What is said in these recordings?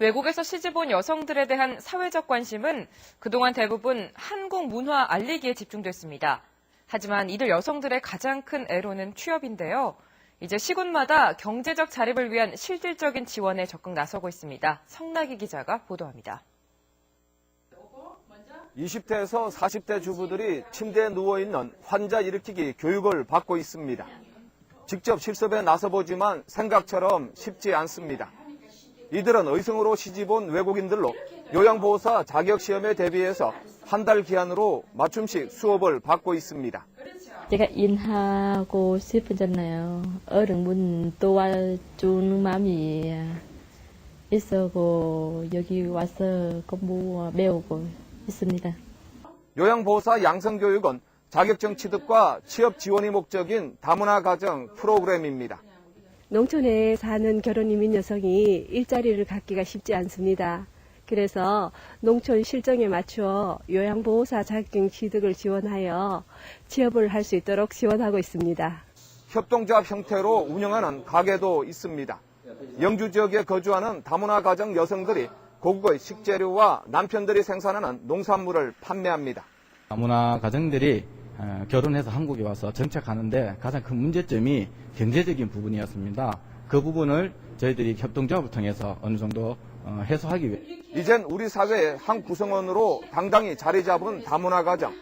외국에서 시집온 여성들에 대한 사회적 관심은 그동안 대부분 한국 문화 알리기에 집중됐습니다. 하지만 이들 여성들의 가장 큰 애로는 취업인데요. 이제 시군마다 경제적 자립을 위한 실질적인 지원에 적극 나서고 있습니다. 성나기 기자가 보도합니다. 20대에서 40대 주부들이 침대에 누워있는 환자 일으키기 교육을 받고 있습니다. 직접 실습에 나서보지만 생각처럼 쉽지 않습니다. 이들은 의성으로 시집온 외국인들로 요양보호사 자격시험에 대비해서 한 달 기한으로 맞춤식 수업을 받고 있습니다. 제가 일하고 싶었잖아요. 어른 분 도와주는 마음이 있어고 여기 와서 공부 배우고 있습니다. 요양보호사 양성교육은 자격증 취득과 취업 지원이 목적인 다문화 가정 프로그램입니다. 농촌에 사는 결혼 이민 여성이 일자리를 갖기가 쉽지 않습니다. 그래서 농촌 실정에 맞추어 요양보호사 자격증 취득을 지원하여 취업을 할 수 있도록 지원하고 있습니다. 협동조합 형태로 운영하는 가게도 있습니다. 영주 지역에 거주하는 다문화 가정 여성들이 고국의 식재료와 남편들이 생산하는 농산물을 판매합니다. 다문화 가정들이 어, 결혼해서 한국에 와서 정착하는데 가장 큰 문제점이 경제적인 부분이었습니다. 그 부분을 저희들이 협동조합을 통해서 어느 정도 어, 해소하기 위해 이젠 우리 사회의 한 구성원으로 당당히 자리 잡은 다문화 가정.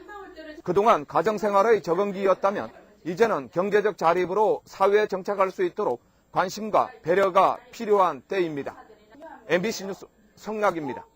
그동안 가정생활의 적응기였다면 이제는 경제적 자립으로 사회에 정착할 수 있도록 관심과 배려가 필요한 때입니다. MBC 뉴스 성락입니다.